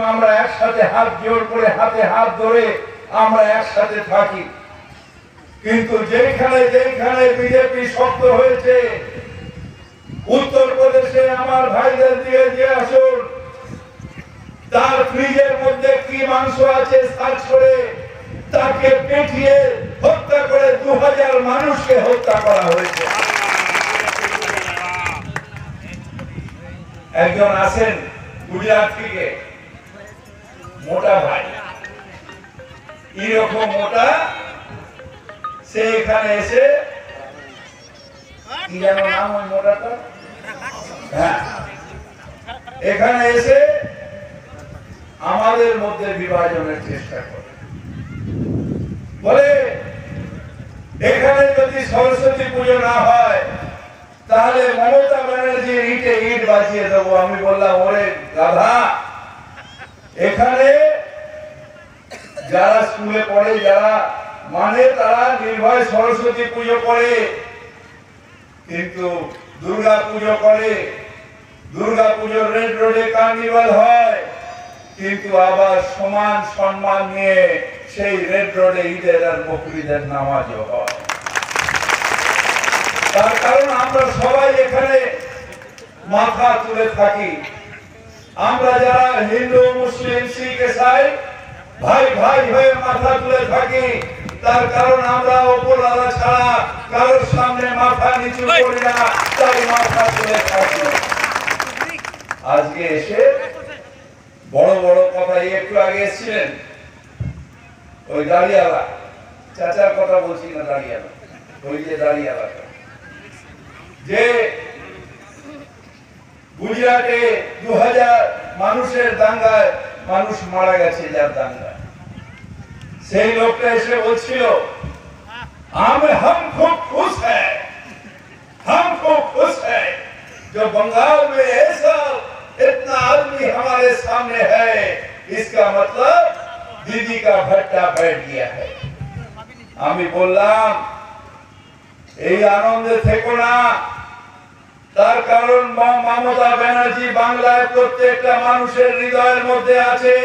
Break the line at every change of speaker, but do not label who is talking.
আমরা একসাথে হাত জোর করে হাতে হাত ধরে আমরা একসাথে থাকি। কিন্তু যেখানে যেখানে বিজেপি শক্ত হয়েছে উত্তর প্রদেশে আমার ভাইদের দিয়ে দিয়ে আসুন। তার ফ্রিজের মধ্যে কি মাংস আছে সার্চ করে তাকে পেটিয়ে হত্যা করে দু হাজার মানুষকে হত্যা করা হয়েছে। একজন আছেন গুজরাট থেকে। মোটা ভাই। এরকম মোটা, সে এখানে এসে হ্যাঁ। এখানে এসে আমাদের মধ্যে বিভাজনের চেষ্টা করে। বলে, এখানে যদি সরস্বতী পুজো না হয়, তাহলে মমতা ব্যানার্জির ইটে ইট বাঁচিয়ে দেবো। আমি বললাম, ওরে গাধা এখানে যারা স্কুলে পড়ে, যারা মানে তারা নির্ভয় সরস্বতী পুজো করে। কিন্তু দুর্গা পুজো করে। দুর্গা পুজোর রেড রোডে কার্নিভাল হয়। কিন্তু আবার সমান সম্মান নিয়ে সেই রেড রোডে ঈদের আর বকরিদের নামাজও হয়। তার কারণ আমরা সবাই এখানে মাথা তুলে থাকি। আমরা যারা হিন্দু ইসাই ভাই ভাই হয়ে মাথা তুলে থাকি। তার কারণ আমরা অপরাধা ছাড়া কারোর সামনে মাথা নিচু করি না তাই মাথা তুলে থাকি। আজকে এসে বড় বড় কথা একটু আগে এসেছিলেন। ওই দাঁড়িয়ালা। চাচার কথা বলছি না দাঁড়িয়ালা। ওই যে দাঁড়িয়ালাটা। যে গুজরাটে দু হাজার মানুষের দাঙ্গায় মানুষ মারা গেছে যার দাঙ্গায় সেই লোকটা এসে বলছিল हम हम खूब खुश है हम खूब खुश है जो बंगाल में ऐसा इतना आदमी हमारे सामने है इसका मतलब दीदी का भट्टा बैठ गया है আমি বললাম এই আনন্দে থেকো না তার কারণ মমতা ব্যানার্জি বাংলায় প্রত্যেকটা মানুষের হৃদয়ের মধ্যে আছে।